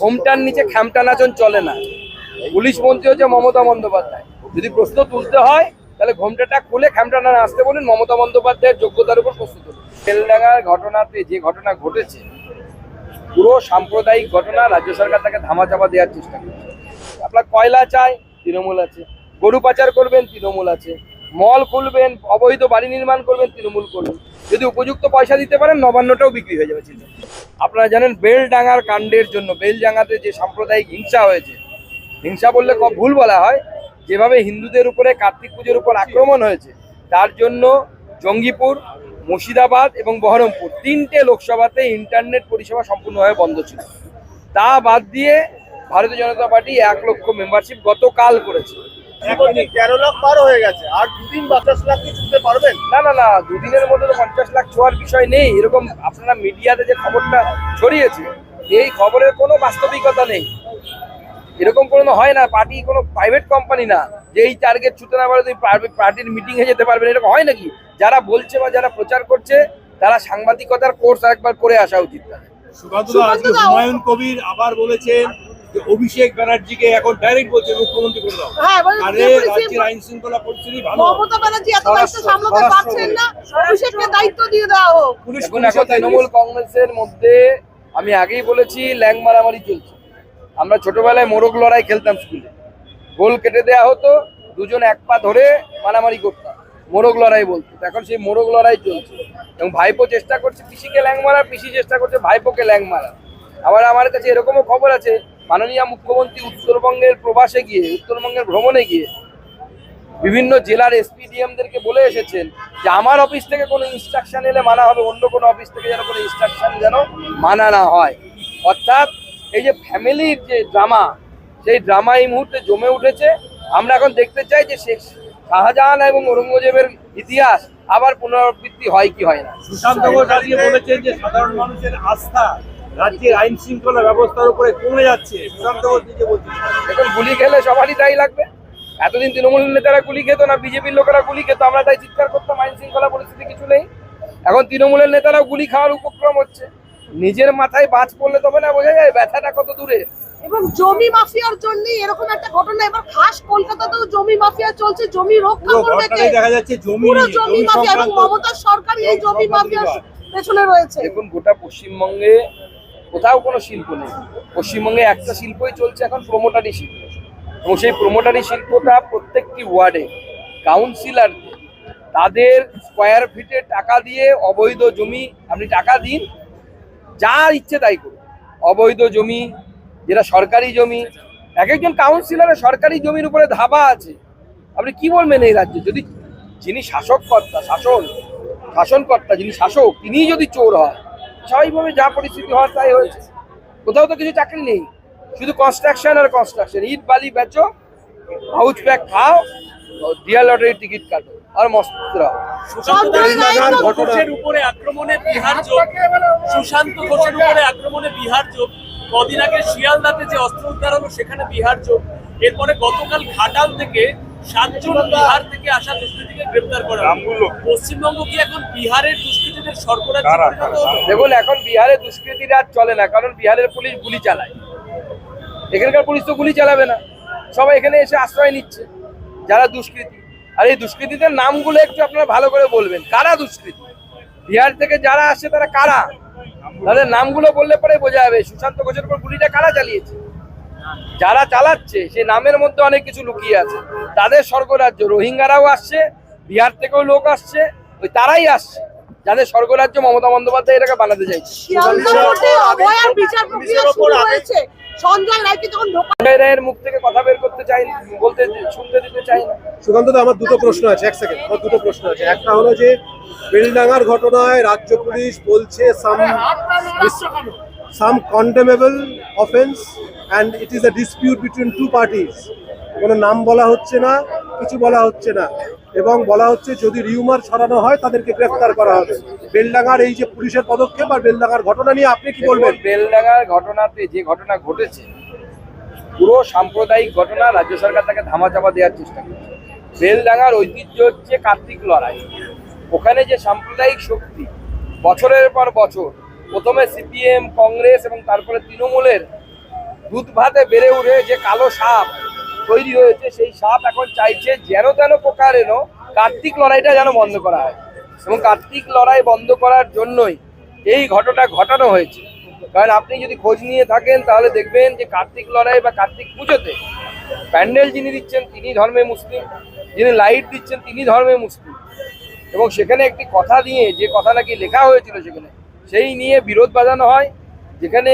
ঘোমটার নিচে খ্যামটা নাচন চলে না। পুলিশ মন্ত্রী হচ্ছে মমতা বন্দ্যোপাধ্যায়। যদি প্রশ্ন তুলতে হয়, তাহলে ঘোমটাটা খুলে খ্যামটা না আসতে বলুন, মমতা বন্দ্যোপাধ্যায়ের যোগ্যতার উপর প্রশ্ন তুলুন। বেলডাঙ্গার ঘটনাতে যে ঘটনা ঘটেছে, পুরো সাম্প্রদায়িক ঘটনা রাজ্য সরকার তাকে ধামাচাপা দেওয়ার চেষ্টা করছে। আপনার কয়লা চাই, তৃণমূল আছে। গরু পাচার করবেন, তৃণমূল আছে। মল খুলবেন, অবৈধ বাড়ি নির্মাণ করবেন, তৃণমূল করবেন। যদি উপযুক্ত পয়সা দিতে পারেন, নবান্নটাও বিক্রি হয়ে যাবে চিন্তা। আপনারা জানেন, বেলডাঙ্গার কাণ্ডের জন্য, বেলডাঙ্গাতে যে সাম্প্রদায়িক হিংসা হয়েছে, হিংসা বললে ভুল বলা হয়, যেভাবে হিন্দুদের উপরে কার্তিক পুজোর উপর আক্রমণ হয়েছে, তার জন্য জঙ্গিপুর, মুর্শিদাবাদ এবং বহরমপুর তিনটে লোকসভাতে ইন্টারনেট পরিষেবা সম্পূর্ণভাবে বন্ধ ছিল। তা বাদ দিয়ে ভারতীয় জনতা পার্টি এক লক্ষ মেম্বারশিপ গতকাল করেছে। এখন তেরো লাখ পার হয়ে গেছে। আর দুদিন পঞ্চাশ লাখ কি ছুটতে পারবেন? না না না দুদিনের মধ্যে তো পঞ্চাশ লাখ ছোঁয়ার বিষয় নেই। এরকম আপনারা মিডিয়াতে যে খবরটা ছড়িয়েছে এই খবরের কোনো বাস্তবিকতা নেই। এরকম কোনো হয় না পার্টি কোনো প্রাইভেট কোম্পানি না যে এই টার্গেট ছুটে না পারে তুমি পার্টির মিটিংয়ে যেতে পারবেন এরকম হয় নাকি? যারা বলছে বা যারা প্রচার করছে তারা সাংবাদিকতার কোর্স একবার করে আসা উচিত আজকে হুমায়ুন কবির আবার বলেছেন অভিষেক ব্যানার্জিকে এখন ডাইরেক্ট বলছে মুখ্যমন্ত্রী করে দাও। হ্যাঁ, আরে রাজ্যের আইন শৃঙ্খলা পরিস্থিতি ভালো। মমতা ব্যানার্জি এত দায়িত্ব সামলাতে পারছেন না অভিষেককে দায়িত্ব দিয়ে দেওয়া হোক। পুলিশ এখন তৃণমূল কংগ্রেসের মধ্যে আমি আগেই বলেছি ল্যাং মারামারি চলছে। আমরা ছোটবেলায় মোরগ লড়াই খেলতাম স্কুলে। গোল কেটে দেওয়া হতো দুজন এক পা ধরে মারামারি করতাম। মোরগ লড়াই বলতো। এখন সেই মোরগ লড়াই চলছে। এবং ভাইপো চেষ্টা করছে পিসিকে ল্যাং মারা পিসি চেষ্টা করছে ভাইপোকে ল্যাং মারা আবার আমার কাছে এরকমও খবর আছে মাননীয় মুখ্যমন্ত্রী উত্তরবঙ্গের প্রবাসে গিয়ে, উত্তরবঙ্গের ভ্রমণে গিয়ে বিভিন্ন জেলার এসপিডিএমদেরকে বলে এসেছেন যে আমার অফিস থেকে কোনো ইনস্ট্রাকশন এলে মানা হবে, অন্য কোনো অফিস থেকে যেন কোনো ইনস্ট্রাকশন যেন মানা না হয়। অর্থাৎ এই যে ফ্যামিলির যে ড্রামা, সেই ড্রামা এই মুহূর্তে জমে উঠেছে। আমরা এখন দেখতে চাই যে শেখ শাহজাহান এবং ঔরঙ্গজেবের ইতিহাস আবার পুনরাবৃত্তি হয় কি হয় না। সুশান্ত ঘোষ আজকে বলেছেন যে সাধারণ মানুষের আস্থা রাজ্যের আইন শৃঙ্খলা ব্যবস্থার উপরে কমে যাচ্ছে এখন গুলি খেলে সবারই তাই লাগবে। এতদিন তৃণমূল নেতারা গুলি খেত না বিজেপির লোকেরা গুলি খেত আমরা তাই চিৎকার করতাম আইন শৃঙ্খলা পরিস্থিতি কিছু নেই। এখন তৃণমূলের নেতারাও গুলি খাওয়ার উপক্রম হচ্ছে। নিজের মাথায় বাজ পড়লে তবে না বোঝা যায় ব্যথাটা কত দূরে। এবং জমি মাফিয়ার জন্য এরকম একটা ঘটনা এবার খাস কলকাতাতেও জমি মাফিয়া চলছে জমি রক্ষা করবে দেখা যাচ্ছে জমি পুরো জমি মাফিয়া এবং মমতার সরকারই এই জমি মাফিয়ার পেছনে রয়েছে। দেখুন গোটা পশ্চিমবঙ্গে কোথাও কোনো শিল্প নেই। পশ্চিমবঙ্গে একটা শিল্পই চলছে এখন প্রোমোটারি শিল্প। এবং সেই প্রোমোটারি শিল্পটা প্রত্যেকটি ওয়ার্ডে কাউন্সিলর তাদের স্কোয়ার ফিটে টাকা দিয়ে অবৈধ জমি, আপনি টাকা দিন, যা ইচ্ছে তাই করুন। অবৈধ জমি, যেটা সরকারি জমি এক একজন কাউন্সিলরের সরকারি জমির উপরে ধাবা আছে। আপনি কি বলবেন এই রাজ্যে? যদি যিনি শাসক কর্তা শাসন, শাসনকর্তা, যিনি শাসক, তিনিই যদি চোর হয় স্বাভাবিকভাবে যা পরিস্থিতি হওয়ার তাই হয়েছে। কোথাও তো কিছু চাকরি নেই। শুধু কনস্ট্রাকশন আর কনস্ট্রাকশন ইট বালি বেচো হাউস প্যাক খাও ডিয়ার লটারি টিকিট কাটো। আর মস্ত ঘোষের উপরে আক্রমণে বিহার যোগ। সুশান্ত ঘোষের উপরে আক্রমণে বিহার যোগ। কদিন আগে শিয়ালদাতে যে অস্ত্র উদ্ধার হলো সেখানে বিহার যোগ। এরপরে গতকাল ঘাটাল থেকে সাতজন বিহার থেকে আসা দুষ্কৃতীকে গ্রেপ্তার করা হলো। পশ্চিমবঙ্গ কি এখন বিহারের দুষ্কৃতীদের সরবরাহ দেখুন এখন বিহারে দুষ্কৃতিরা আর চলে না কারণ বিহারের পুলিশ গুলি চালায়। এখানকার পুলিশ তো গুলি চালাবে না। সবাই এখানে এসে আশ্রয় নিচ্ছে যারা দুষ্কৃতী। আর এই দুষ্কৃতীদের নামগুলো একটু আপনারা ভালো করে বলবেন। কারা দুষ্কৃতী? বিহার থেকে যারা আসে তারা কারা? তাদের নামগুলো বললে পরে বোঝা যাবে। সুশান্ত ঘোষের উপর গুলিটা কারা চালিয়েছে? যারা চালাচ্ছে সে নামের মধ্যে অনেক কিছু লুকিয়ে আছে। তাদের স্বর্গরাজ্য রোহিঙ্গারাও আসছে বিহার থেকেও লোক আসছে ওই তারাই আসছে যাদের স্বর্গরাজ্য মমতা বন্দ্যোপাধ্যায় এটাকে বানাতে চাইছে। রায়ের মুখ থেকে কথা বের করতে চাই বলতে শুনতে দিতে চাই না। সুকান্ত আমার দুটো প্রশ্ন আছে এক সেকেন্ড আমার দুটো প্রশ্ন আছে। একটা হলো যে বেলডাঙ্গার ঘটনায় রাজ্য পুলিশ বলছে some some condemnable offence and it is a dispute between two parties কোনো নাম বলা হচ্ছে না, কিছু বলা হচ্ছে না। এবং বলা হচ্ছে যদি রিউমার ছড়ানো হয়, তাদেরকে গ্রেফতার করা হবে। বেলডাঙ্গার এই যে পুলিশের পদক্ষেপ আর বেলডাঙ্গার ঘটনা নিয়ে আপনি কি বলবেন? বেলডাঙ্গার ঘটনাতে যে ঘটনা ঘটেছে, পুরো সাম্প্রদায়িক ঘটনা রাজ্য সরকার তাকে ধামাচাপা দেওয়ার চেষ্টা করছে। বেলডাঙ্গার ঐতিহ্য হচ্ছে কার্তিক লড়াই। ওখানে যে সাম্প্রদায়িক শক্তি, বছরের পর বছর, প্রথমে সিপিএম, কংগ্রেস এবং তারপরে তৃণমূলের দুধ ভাতে বেড়ে উঠে যে কালো সাপ তৈরি হয়েছে, সেই সাপ এখন চাইছে যেন তেন প্রকার এনো কার্তিক লড়াইটা যেন বন্ধ করা হয়। এবং কার্তিক লড়াই বন্ধ করার জন্যই এই ঘটনা ঘটানো হয়েছে। কারণ আপনি যদি খোঁজ নিয়ে থাকেন, তাহলে দেখবেন যে কার্তিক লড়াই বা কার্তিক পুজোতে প্যান্ডেল যিনি দিচ্ছেন, তিনি ধর্মে মুসলিম, যিনি লাইট দিচ্ছেন, তিনি ধর্মে মুসলিম। এবং সেখানে একটি কথা নিয়ে যে কথা নাকি লেখা হয়েছিল সেখানে, সেই নিয়ে বিরোধ বাজানো হয়, যেখানে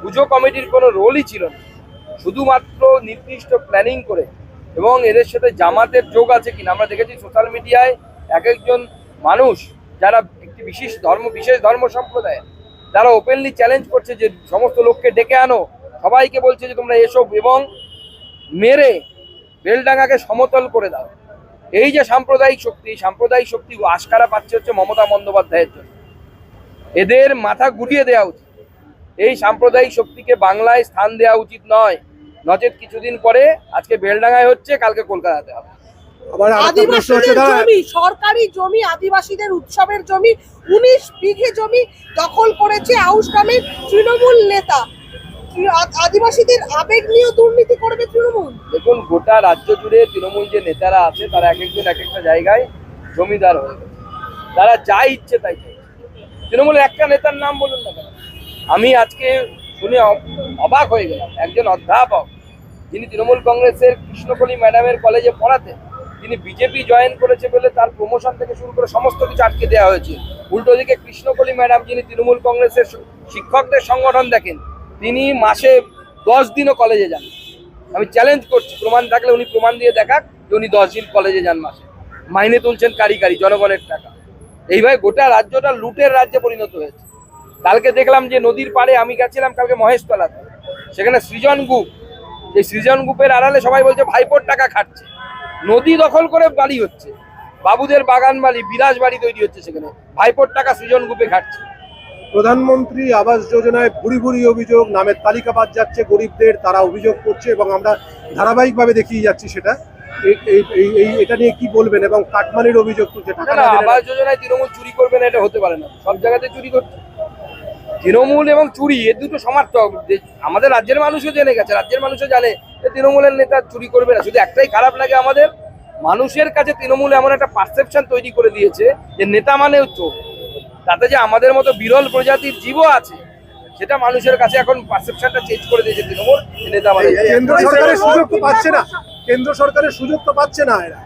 পুজো কমিটির কোনো রোলই ছিল না। শুধুমাত্র নির্দিষ্ট প্ল্যানিং করে এবং এদের সাথে জামাতের যোগ আছে কিনা, আমরা দেখেছি সোশ্যাল মিডিয়ায় এক একজন মানুষ যারা একটি বিশেষ ধর্ম বিশেষ ধর্ম সম্প্রদায় তারা ওপেনলি চ্যালেঞ্জ করছে যে সমস্ত লোককে ডেকে আনো, সবাইকে বলছে যে তোমরা এসো এবং মেরে বেলডাঙ্গাকে সমতল করে দাও। এই যে সাম্প্রদায়িক শক্তি সাম্প্রদায়িক শক্তি আশকারা পাচ্ছে হচ্ছে মমতা বন্দ্যোপাধ্যায়ের জন্য। এদের মাথা গুটিয়ে দেওয়া উচিত। এই সাম্প্রদায়িক শক্তিকে বাংলায় স্থান দেওয়া উচিত নয়। নচেত কিছুদিন পরে আজকে বেলডাঙ্গায় হচ্ছে কালকে কলকাতাতে হবে। জমি সরকারি জমি আদিবাসীদের উৎসবের জমি উনিশ বিঘে জমি দখল করেছে আউশ গ্রামের তৃণমূল নেতা। আদিবাসীদের আবেগ নিয়ে দুর্নীতি করবে তৃণমূল? দেখুন গোটা রাজ্য জুড়ে তৃণমূল যে নেতারা আছে তারা এক একজন এক একটা জায়গায় জমিদার হয়ে গেছে। তারা যা ইচ্ছে তাই চাইছে। তৃণমূলের একটা নেতার নাম বলুন না কেন? আমি আজকে শুনে অবাক হয়ে গেলাম। একজন অধ্যাপক যিনি তৃণমূল কংগ্রেসের কৃষ্ণকলি ম্যাডামের কলেজে পড়াতেন তিনি বিজেপি জয়েন করেছে বলে তার প্রমোশন থেকে শুরু করে সমস্ত কিছু আটকে দেওয়া হয়েছে। উল্টো দিকে কৃষ্ণকলি ম্যাডাম যিনি তৃণমূল কংগ্রেসের শিক্ষকদের সংগঠন দেখেন, তিনি মাসে দশ দিনও কলেজে যান। আমি চ্যালেঞ্জ করছি, প্রমাণ থাকলে উনি প্রমাণ দিয়ে দেখাক যে উনি দশ দিন কলেজে যান মাসে। মাইনে তুলছেন কারি কারি জনগণের টাকা। এইভাবে গোটা রাজ্যটা লুটের রাজ্যে পরিণত হয়েছে। কালকে দেখলাম যে নদীর পাড়ে আমি গেছিলাম কালকে মহেশতলাতে। সেখানে সৃজন গ্রুপ এই সৃজন গ্রুপের আড়ালে সবাই বলছে ভাইপোর টাকা খাচ্ছে নদী দখল করে বাড়ি হচ্ছে। বাবুদের বাগান বাড়ি বিলাস বাড়ি তৈরি হচ্ছে সেখানে। ভাইপোর টাকা সৃজন গ্রুপে খাচ্ছে প্রধানমন্ত্রী আবাস যোজনায় ভুরি ভুরি অভিযোগ নামের তালিকা বাদ যাচ্ছে গরিবদের তারা অভিযোগ করছে এবং আমরা ধারাবাহিকভাবে দেখিয়ে যাচ্ছি সেটা। এই- এটা নিয়ে কি বলবেন এবং কাটমানির অভিযোগ তুলছে দিলে আবাস যোজনায় তৃণমূল চুরি করবে না এটা হতে পারে না। সব জায়গাতে চুরি করছে। তৃণমূল এবং চুরি এ দুটো সমার্থক। আমাদের রাজ্যের মানুষও জেনে গেছে রাজ্যের মানুষও জানে যে তৃণমূলের নেতা চুরি করবে না। শুধু একটাই খারাপ লাগে আমাদের মানুষের কাছে তৃণমূল এমন একটা পারসেপশন তৈরি করে দিয়েছে যে নেতা মানে চোর। তাতে যে আমাদের মতো বিরল প্রজাতির জীবও আছে সেটা মানুষের কাছে এখন পারসেপশনটা চেঞ্জ করে দিয়েছে তৃণমূল নেতা মানে কেন্দ্র সরকারের সুযোগ তো পাচ্ছে না। কেন্দ্র সরকারের সুযোগ তো পাচ্ছে না এরা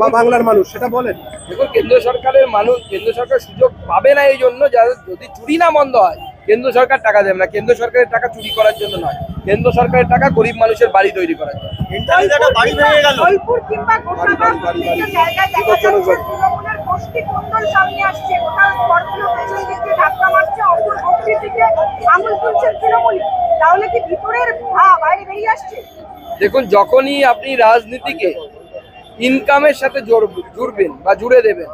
বা বাংলার মানুষ সেটা বলেন। দেখুন কেন্দ্র সরকারের মানুষ কেন্দ্র সরকার সুযোগ পাবে না এই জন্য যাদের যদি চুরি না বন্ধ হয় কেন্দ্র সরকার টাকা দেবে না। কেন্দ্র সরকারের টাকা চুরি করার জন্য নয়। কেন্দ্র সরকারের টাকা গরিব মানুষের বাড়ি তৈরি করার জন্য। দেখুন যখনই আপনি রাজনীতিকে ইনকামের সাথে জুড়বেন বা জুড়ে দেবেন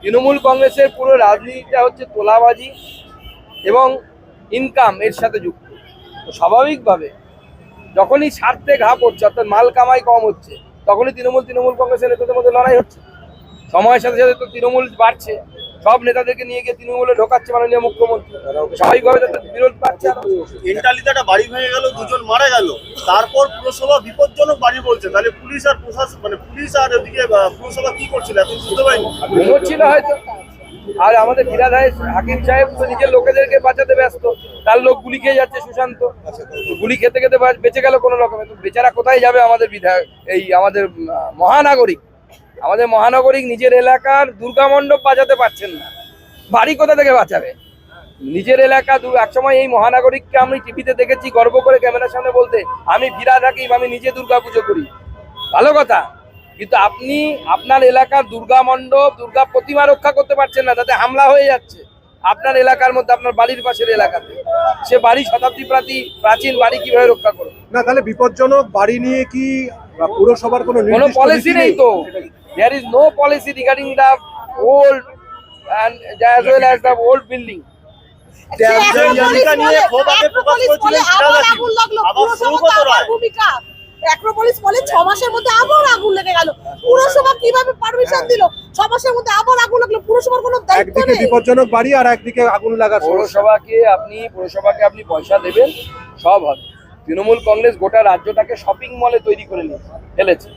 তৃণমূল কংগ্রেসের পুরো রাজনীতিটা হচ্ছে তোলাবাজি এবং ইনকাম এর সাথে যুক্ত। তো স্বাভাবিকভাবে যখনই স্বার্থে ঘা পড়ছে অর্থাৎ মাল কামাই কম হচ্ছে তখনই তৃণমূল তৃণমূল কংগ্রেসের নেতাদের মধ্যে লড়াই হচ্ছে। সময়ের সাথে সাথে তো তৃণমূল বাড়ছে। সব নেতাদেরকে নিয়ে গিয়ে তৃণমূলে ঢোকাচ্ছে মাননীয় মুখ্যমন্ত্রী। স্বাভাবিকভাবে তাদের বিরোধ পাচ্ছে একটা বাড়ি ভেঙে গেল দুজন মারা গেল। তারপর পুরসভা বিপজ্জনক বাড়ি বলছে। তাহলে পুলিশ আর প্রশাসন মানে পুলিশ আর ওদিকে আহ, পুরসভা কি করছিল এখন বুঝতে পারিনি। হয়তো। আর আমাদের ফিরাদ হাকিম সাহেব তো নিজের লোকেদেরকে বাঁচাতে ব্যস্ত। তার লোক গুলি খেয়ে যাচ্ছে সুশান্ত। গুলি খেতে খেতে বেঁচে গেল কোনো রকমে। বেচারা কোথায় যাবে আমাদের বিধায়ক? এই আমাদের মহানাগরিক। আমাদের মহানগরিক নিজের এলাকার দুর্গা মণ্ডপ বাঁচাতে পারছেন না। বাড়ি কোথা থেকে বাঁচাবে? নিজের এলাকা দু- একসময় এই মহানাগরিককে আমি টিভিতে দেখেছি গর্ব করে ক্যামেরার সামনে বলতে আমি ফিরাদ হাকিম আমি নিজে দুর্গা পুজো করি। ভালো কথা। কিন্তু আপনি আপনার এলাকার দুর্গা মণ্ডপ দুর্গা প্রতিমা রক্ষা করতে পারছেন না তাতে হামলা হয়ে যাচ্ছে আপনার এলাকার মধ্যে আপনার বাড়ির পাশের এলাকাতে সে বাড়ি শতাব্দী প্রাচী প্রাচীন বাড়ি কীভাবে রক্ষা করবে না তাহলে বিপজ্জনক বাড়ি নিয়ে কি পুরসভার কোনো কোনো পলিসি নেই তো there is no policy regarding the old and as well as the old building নিয়ে আবার অ্যাক্রোপলিস বলে ছ মাসের মধ্যে আবার আগুন লেগে গেল। পুরসভা কীভাবে পারমিশন দিল? ছ মাসের মধ্যে আবার আগুন লাগল। পুরসভার কোনো দায়িত্ব একদিকে নেই। বিপজ্জনক বাড়ি আর একদিকে আগুন সমস্যা। পৌরসভাকে আপনি পৌরসভাকে আপনি পয়সা দেবেন সব হবে। তৃণমূল কংগ্রেস গোটা রাজ্যটাকে শপিং মলে তৈরি করে নিয়েছে ফেলেছে।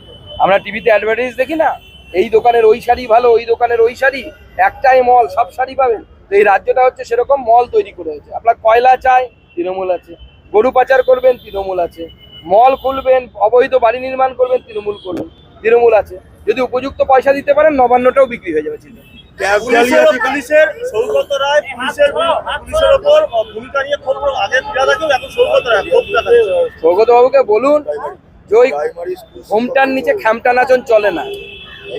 আমরা টিভিতে অ্যাডভার্টাইজ দেখি না? এই দোকানের ওই শাড়ি ভালো ওই দোকানের ওই শাড়ি একটাই মল সব শাড়ি পাবেন। তো এই রাজ্যটা হচ্ছে সেরকম মল তৈরি করে হয়েছে আপনার কয়লা চাই তৃণমূল আছে। গরু পাচার করবেন তৃণমূল আছে। মল খুলবেন অবৈধ বাড়ি নির্মাণ করবেন তৃণমূল করবেন। তৃণমূল আছে। যদি উপযুক্ত পয়সা দিতে পারেন নবান্নটাও বিক্রি হয়ে যাবে চিন্তা পুলিশের পুলিশের। সৌগত রায় পুলিশের পুলিশের ওপর ভূমিকা নিয়ে ক্ষোভ আগে এখন সৌগত রায় সৌগত বাবুকে বলুন যে ওই ঘোমটার নিচে খ্যামটা নাচন চলে না।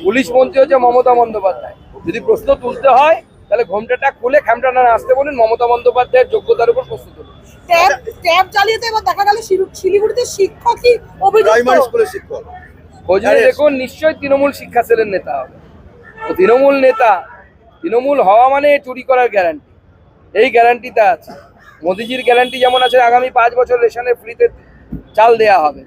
পুলিশ মন্ত্রী হচ্ছে মমতা বন্দ্যোপাধ্যায়। যদি প্রশ্ন তুলতে হয় তাহলে ঘোমটাটা খুলে খ্যামটা না আসতে বলুন মমতা বন্দ্যোপাধ্যায়ের যোগ্যতার উপর প্রশ্ন তুলুন। ট্যাব ট্যাব জ্বালিয়ে তো এবার দেখা গেল শিলিগুড়িতে শিক্ষকই অভিযুক্ত। শিক্ষক। খোঁজ নিয়ে দেখুন নিশ্চয়ই তৃণমূল শিক্ষা সেলের নেতা হবে। তো তৃণমূল নেতা তৃণমূল হওয়া মানে চুরি করার গ্যারান্টি এই গ্যারান্টিটা আছে। মোদিজির গ্যারান্টি যেমন আছে আগামী পাঁচ বছর রেশনে ফ্রিতে চাল দেয়া হবে।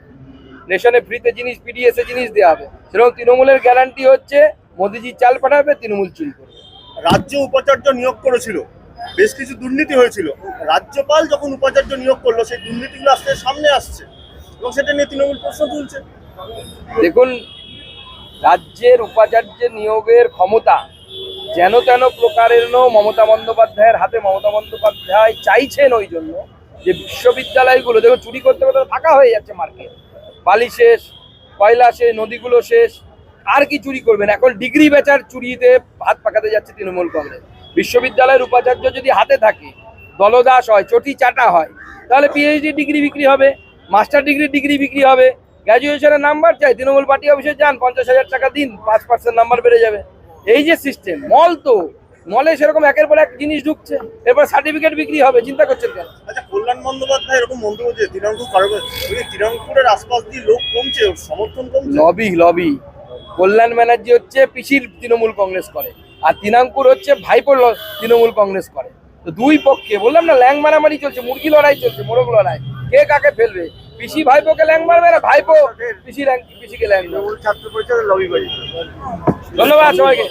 রেশনে ফ্রিতে জিনিস পিডিএসে জিনিস দেওয়া হবে। সেরকম তৃণমূলের গ্যারান্টি হচ্ছে মোদিজি চাল পাঠাবে তৃণমূল চুরি করবে। রাজ্য উপাচার্য নিয়োগ করেছিল। বেশ কিছু দুর্নীতি হয়েছিল। রাজ্যপাল যখন উপাচার্য নিয়োগ করল, সেই দুর্নীতিগুলো আস্তে সামনে আসছে এবং সেটা নিয়ে তৃণমূল প্রশ্ন তুলছে। দেখুন, রাজ্যের উপাচার্যের নিয়োগের ক্ষমতা যেন তেন প্রকারের মমতা বন্দ্যোপাধ্যায়ের হাতে মমতা বন্দ্যোপাধ্যায় চাইছেন ওই জন্য যে বিশ্ববিদ্যালয়গুলো, দেখুন, চুরি করতে করতে ফাঁকা হয়ে যাচ্ছে মার্কেট। বালি শেষ, কয়লা শেষ, নদীগুলো শেষ, আর কি চুরি করবেন? এখন ডিগ্রি বেচার চুরিতে হাত পাকাতে যাচ্ছে তৃণমূল কংগ্রেস। বিশ্ববিদ্যালয়ের উপাচার্য যদি হাতে থাকে দলদাস হয় চটি চাটা হয় তাহলে পিএইচডি ডিগ্রি বিক্রি হবে মাস্টার ডিগ্রি ডিগ্রি বিক্রি হবে গ্র্যাজুয়েশনের নাম্বার চাই তৃণমূল পার্টি অফিসে যান পঞ্চাশ হাজার টাকা দিন পাঁচ পার্সেন্ট নাম্বার বেড়ে যাবে। এই যে সিস্টেম মল তো মলে সেরকম একের পর এক জিনিস ঢুকছে এরপর সার্টিফিকেট বিক্রি হবে চিন্তা করছেন কেন? আচ্ছা কল্যাণ বন্দ্যোপাধ্যায় এরকম মন্তব্য যে তৃণমূল তৃণমূলের আশপাশ দিয়ে লোক কমছে সমর্থন কমছে? লবি লবি কল্যাণ ব্যানার্জি হচ্ছে পিসির তৃণমূল কংগ্রেস করে। আর তিনাঙ্কুর হচ্ছে ভাইপোর তৃণমূল কংগ্রেস করে। তো দুই পক্ষে বললাম না ল্যাং মারামারি চলছে মুরগি লড়াই চলছে মোরগ লড়াই। কে কাকে ফেলবে? পিসি ভাইপোকে ল্যাং মারবে না ভাইপো? পিসি ল্যাং পিসিকে ল্যাং। ছাত্র পরিষদের লবি ধন্যবাদ সবাইকে।